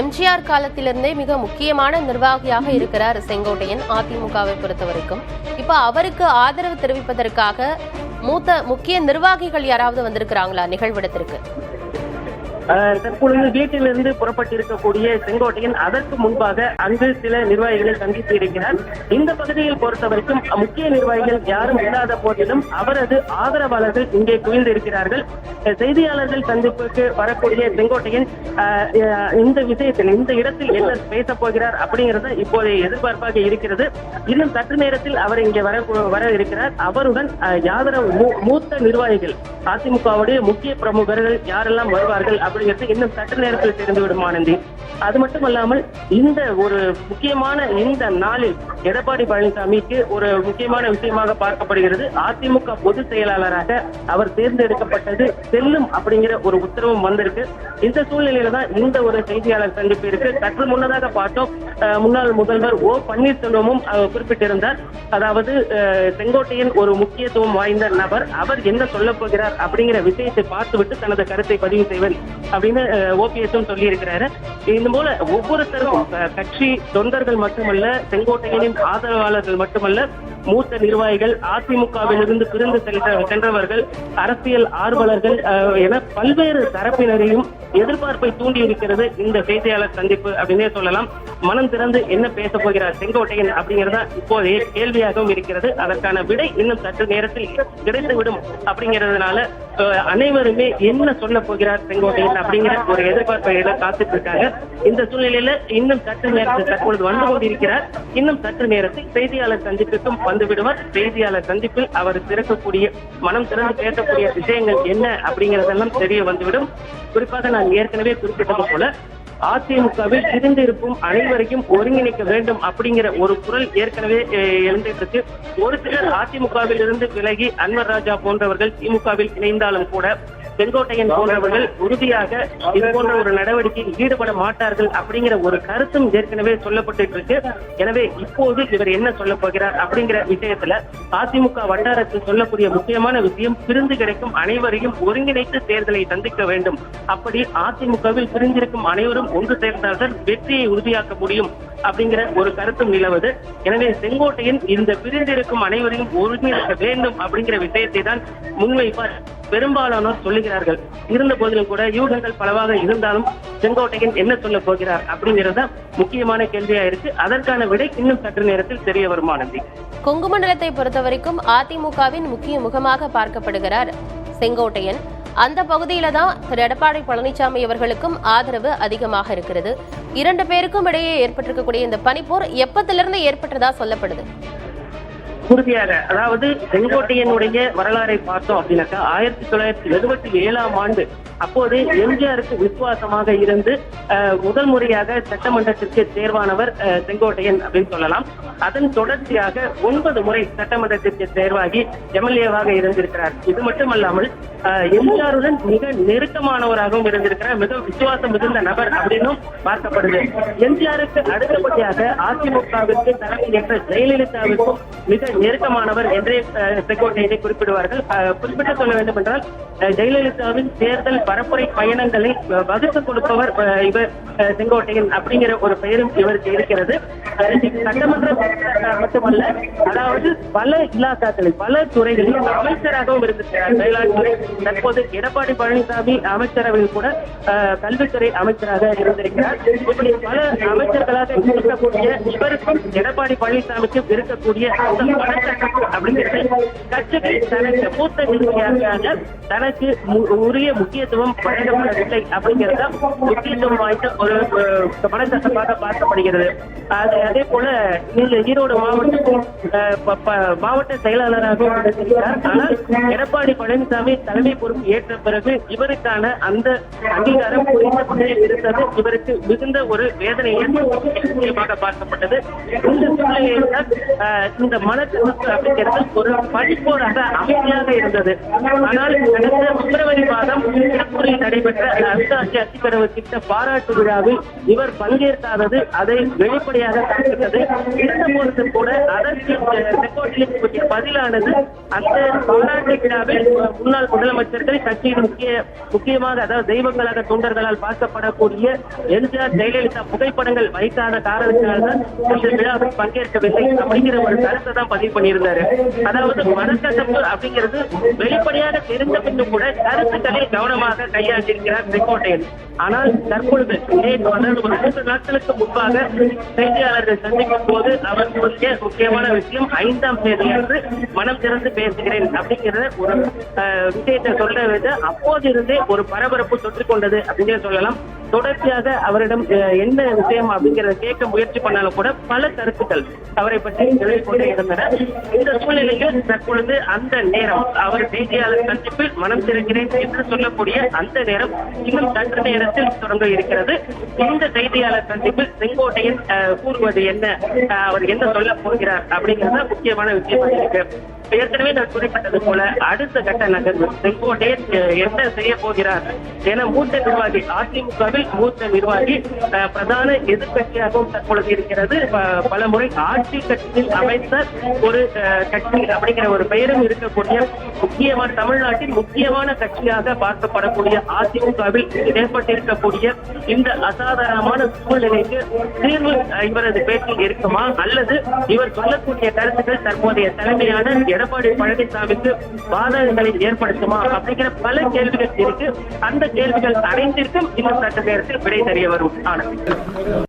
எம்ஜிஆர் காலத்திலிருந்தே மிக முக்கியமான நிர்வாகியாக இருக்கிறார் செங்கோட்டையன் அதிமுகவை பொறுத்த வரைக்கும். இப்போ அவருக்கு ஆதரவு தெரிவிப்பதற்காக மூத்த முக்கிய நிர்வாகிகள் யாராவது வந்திருக்கிறாங்களா நிகழ்விடத்திற்கு? தற்பொழுது வீட்டிலிருந்து புறப்பட்டிருக்கக்கூடிய செங்கோட்டையன் அதற்கு முன்பாக அங்கு சில நிர்வாகிகளை சந்தித்து இருக்கிறார். இந்த பகுதியில் பொறுத்தவரைக்கும் முக்கிய நிர்வாகிகள் யாரும் இல்லாத போதிலும் அவரது ஆதரவாளர்கள் இங்கே குவிந்து இருக்கிறார்கள் செய்தியாளர்கள் சந்திப்புக்கு வரக்கூடிய செங்கோட்டையன் ஆஹ் இந்த விஷயத்தில் இந்த இடத்தில் என்ன பேசப் போகிறார் அப்படிங்கறது இப்போதைய எதிர்பார்ப்பாக இருக்கிறது. இன்னும் சற்று நேரத்தில் அவர் இங்கே வர வர இருக்கிறார். அவருடன் யாதரவு யாதர மூ- மூத்த நிர்வாகிகள் அதிமுகவுடைய முக்கிய பிரமுகர்கள் யாரெல்லாம் வருவார்கள் அப்படிங்கிறது இன்னும் சற்று நேரத்தில் தெரிந்துவிடும் ஆனந்தி அது மட்டுமல்லாமல் இந்த ஒரு முக்கியமான இந்த நாளில் எடப்பாடி பழனிசாமிக்கு ஒரு முக்கியமான விஷயமாக பார்க்கப்படுகிறது. அதிமுக பொதுச் செயலாளராக அவர் தேர்ந்தெடுக்கப்பட்டது செல்லும் அப்படிங்கிற ஒரு உத்தரவும் வந்திருக்கு. இந்த சூழ்நிலையில தான் இந்த ஒரு செய்தியாளர் சந்திப்பு இருக்கு. சற்று முன்னதாக பார்த்தோம். அஹ், முன்னாள் முதல்வர் ஓ பன்னீர்செல்வமும் குறிப்பிட்டிருந்தார். அதாவது அஹ், ஒரு முக்கியத்துவம் வாய்ந்த நபர். அவர் என்ன சொல்ல போகிறார் அப்படிங்கிற விஷயத்தை பார்த்துவிட்டு தனது கருத்தை பதிவு செய்வேன். அப்படின்னு ஓபிஎஸும் சொல்லி இருக்கிறாரு இந்த போல ஒவ்வொருத்தரும் கட்சி தொண்டர்கள் மட்டுமல்ல செங்கோட்டையனின் ஆதரவாளர்கள் மட்டுமல்ல மூத்த நிர்வாகிகள் அதிமுகவிலிருந்து பிரிந்து சென்ற சென்றவர்கள் அரசியல் ஆர்வலர்கள் என பல்வேறு தரப்பினரையும் எதிர்பார்ப்பை தூண்டி இருக்கிறது இந்த செய்தியாளர் சந்திப்பு அப்படின்னே சொல்லலாம். மனம் திறந்து என்ன பேச போகிறார் செங்கோட்டையன் அப்படிங்கறத இப்போதைய கேள்வியாகவும் இருக்கிறது. அதற்கான விடை இன்னும் சற்று நேரத்தில் கிடைத்துவிடும் அப்படிங்கிறதுனால அனைவருமே என்ன சொல்ல போகிறார் செங்கோட்டையன் அப்படிங்கிற ஒரு எதிர்பார்ப்பையில காத்துட்டு இருக்காங்க இந்த சூழ்நிலையில இன்னும் சற்று நேரத்தில் தற்பொழுது வந்து கொண்டிருக்கிறார். இன்னும் சற்று நேரத்தில் செய்தியாளர் சந்திப்புக்கும் வந்து விடுவார். செய்தியாளர் சந்திப்பில் அவர் திறக்கக்கூடிய மனம் திறந்து பேசக்கூடிய விஷயங்கள் என்ன அப்படிங்கறதெல்லாம் தெரிய வந்துவிடும். குறிப்பாக நான் ஏற்கனவே குறிப்பிட்டது போல அதிமுகவில் இருந்திருக்கும் அனைவரையும் ஒருங்கிணைக்க வேண்டும் அப்படிங்கிற ஒரு குரல் ஏற்கனவே அஹ், எழுந்துட்டு இருக்கு. ஒரு சிலர் அதிமுகவில் இருந்து விலகி அன்வர் ராஜா போன்றவர்கள் திமுகவில் இணைந்தாலும் கூட செங்கோட்டையன் போன்றவர்கள் உறுதியாக இது போன்ற ஒரு நடவடிக்கையில் ஈடுபட மாட்டார்கள் அப்படிங்கிற ஒரு கருத்தும் ஏற்கனவே சொல்லப்பட்டு இருக்கு. எனவே இப்போது இவர் என்ன சொல்ல போகிறார் அப்படிங்கிற விஷயத்துல அதிமுக வட்டாரத்தில் சொல்லக்கூடிய முக்கியமான விஷயம் பிரிந்து கிடைக்கும் அனைவரையும் ஒருங்கிணைத்து தேர்தலை சந்திக்க வேண்டும். அப்படி அதிமுகவில் பிரிந்திருக்கும் அனைவரும் ஒன்று சேர்ந்தால்தான் வெற்றியை உறுதியாக்க முடியும் அப்படிங்கிற ஒரு கருத்தும் நிலவுது. எனவே செங்கோட்டையன் இந்த பிரிந்திருக்கும் அனைவரையும் ஒருங்கிணைக்க வேண்டும் அப்படிங்கிற விஷயத்தை தான் முன்வைப்பார். பெரும்பாலானோர் சொல்லுகிறார்கள். இருந்த போதிலும் கூட யூகங்கள் பலவாக இருந்தாலும் செங்கோட்டையன் என்ன சொல்ல போகிறார் அப்படிங்கிறது முக்கியமான கேள்வியா இருக்கு. அதற்கான விடை இன்னும் சற்று நேரத்தில் தெரிய வரும் ஆனந்தி. கொங்கு மண்டலத்தை பொறுத்த வரைக்கும் அதிமுகவின் முக்கிய முகமாக பார்க்கப்படுகிறார் செங்கோட்டையன். அந்த பகுதியில தான் திரு எடப்பாடி பழனிசாமி அவர்களுக்கும் ஆதரவு அதிகமாக இருக்கிறது. இரண்டு பேருக்கும் இடையே ஏற்பட்டிருக்கக்கூடிய இந்த பனிப்போர் எப்பத்திலிருந்து ஏற்பட்டதா சொல்லப்படுது? உறுதியாக அதாவது செங்கோட்டையனுடைய வரலாறை பார்த்தோம் அப்படின்னாக்கா ஆயிரத்தி தொள்ளாயிரத்தி எழுபத்தி ஏழாம் ஆண்டு அப்போது எம்ஜிஆருக்கு விசுவாசமாக இருந்து முதல் முறையாக சட்டமன்றத்திற்கு தேர்வானவர் செங்கோட்டையன் அப்படின்னு சொல்லலாம். அதன் தொடர்ச்சியாக ஒன்பது முறை சட்டமன்றத்திற்கு தேர்வாகி எம்எல்ஏவாக இருந்திருக்கிறார். இது மட்டுமல்லாமல் எம்ஜிஆருடன் மிக நெருக்கமானவராகவும் இருந்திருக்கிறார். மிக விசுவாசம் மிகுந்த நபர் அப்படின்னும் பார்க்கப்படுது. எம்ஜிஆருக்கு அடுத்தபடியாக அதிமுகவிற்கு தலைமை என்ற ஜெயலலிதாவிற்கும் மிக நெருக்கமானவர் என்றே செங்கோட்டையனை குறிப்பிடுவார்கள். குறிப்பிட்டு சொல்ல வேண்டும் என்றால் ஜெயலலிதாவின் தேர்தல் பரப்புரை பயணங்களை வகுத்து கொடுப்பவர் இவர் செங்கோட்டையன் அப்படிங்கிற ஒரு பெயரும் இவருக்கு இருக்கிறது சட்டமன்ற மட்டுமல்ல அதாவது பல இலாக்காக்களில் பல துறைகளில் அமைச்சராகவும் இருந்திருக்கிறார். வேளாண்துறை தற்போது எடப்பாடி பழனிசாமி அமைச்சரவையில் கூட கல்வித்துறை அமைச்சராக இருந்திருக்கிறார். இப்படி பல அமைச்சர்களாக இருக்கக்கூடிய இவருக்கும் எடப்பாடி பழனிசாமிக்கும் இருக்கக்கூடிய அப்படிங்கிறது கட்சிக்கு தனக்கு மூத்த நிர்வாகியாக தனக்கு மு- உரிய முக்கியத்துவம் வழங்கப்படவில்லை அப்படிங்கிறது முக்கியத்துவம் வாய்ந்த ஒரு அஹ், பார்க்கப்படுகிறது. அது அதே போல நீங்க ஈரோடு மாவட்டத்தில் மாவட்ட செயலாளராகவும் ஆனால் எடப்பாடி பழனிசாமி தலைமை பொறுப்பு ஏற்ற பிறகு இவருக்கான அந்த அங்கீகாரம் குறைந்து இருந்தது. இவருக்கு மிகுந்த ஒரு வேதனையை முக்கியமாக பார்க்கப்பட்டது. இந்த சூழ்நிலையில் இந்த மனக்கசப்பு அப்படிங்கிறது ஒரு படிப்போராக அமைதியாக இருந்தது. ஆனால் கடந்த பிப்ரவரி மாதம் திருப்பூரில் நடைபெற்ற அந்தாட்சி அத்திப்பரவு திட்ட பாராட்டு விழாவில் இவர் பங்கேற்காதது அதை வெளிப்படையாக காட்டுகிறது இந்த பொழுது கூட அதற்கு செங்கோட்டையின் பதிலானது அந்த பாராட்டு விழாவில் முன்னாள் முதலமைச்சர்கள் கட்சியின் முக்கிய முக்கியமாக அதாவது தெய்வங்களாக தொண்டர்களால் பார்க்கப்படக்கூடிய எம்ஜிஆர் ஜெயலலிதா புகைப்படங்கள் வைக்காத காரணத்தினால்தான் இந்த விழாவில் பங்கேற்கவில்லை. அப்படிங்கிற ஒரு கருத்தை தான் பதிவு பண்ணியிருந்தாரு. அதாவது மனக்கசப்பு அப்படிங்கிறது வெளிப்படையாக தெரிந்த பின்னும் கூட கருத்துக்களில் கவனமாக கையாண்டிருக்கிறார் செங்கோட்டையன். ஆனால் தற்பொழுது நேற்று ஒரு மூன்று நாட்களுக்கு முன்பாக செய்தியாளர்கள் சந்திக்கும் போது அவர் கூறிய முக்கியமான விஷயம் ஐந்தாம் தேதி அன்று மனம் திறந்து பேசுகிறேன் அப்படிங்கிற ஒரு விஷயத்தை சொல்ல வைத்து அப்போதிருந்தே ஒரு பரபரப்பு தொற்றிக் கொண்டது அப்படின்னு சொல்லலாம். தொடர்ச்சியாக அவரிடம் என்ன விஷயம் அப்படிங்கறத கேட்க முயற்சி பண்ணாலும் கூட பல கருத்துக்கள் அவரை பற்றி தெரிவித்துக் இருந்தன. இந்த சூழ்நிலையில் தற்பொழுது அந்த நேரம் அவர் செய்தியாளர் சந்திப்பில் மனம் திறக்கிறேன் என்று சொல்லக்கூடிய அந்த நேரம் இன்னும் சற்று நேரத்தில் தொடங்க இருக்கிறது. இந்த செய்தியாளர் சந்திப்பில் செங்கோட்டையன் கூறுவது என்ன? அவர் என்ன சொல்ல போகிறார் அப்படிங்கிறது முக்கியமான விஷயமாக இருக்கு. ஏற்கனவே நான் குறிப்பிட்டது போல அடுத்த கட்ட நகர்வு செங்கோட்டையன் என்ன செய்ய போகிறார் என மூத்த நிர்வாகி அதிமுகவில் மூத்த நிர்வாகி பிரதான எதிர்கட்சியாகவும் தற்பொழுது இருக்கிறது. பல முறை ஆட்சி கட்சியில் அமைத்த ஒரு கட்சி அப்படிங்கிற ஒரு பெயரும் இருக்கக்கூடிய முக்கியமான தமிழ்நாட்டின் முக்கியமான கட்சியாக பார்க்கப்படக்கூடிய அதிமுகவில் ஏற்பட்டிருக்கக்கூடிய இந்த அசாதாரணமான சூழ்நிலைக்கு தீர்வு இவரது பேச்சில் இருக்குமா? அல்லது இவர் சொல்லக்கூடிய கருத்துக்கள் தற்போதைய தலைமையான எடப்பாடி பழனிசாமிக்கு பாதகங்களை ஏற்படுத்துமா அப்படிங்கிற பல கேள்விகள் இருக்கு. அந்த கேள்விகள் அனைத்திற்கும் இன்னும் சட்ட நேரத்தில் விடை தெரிய வரும். ஆனந்த்.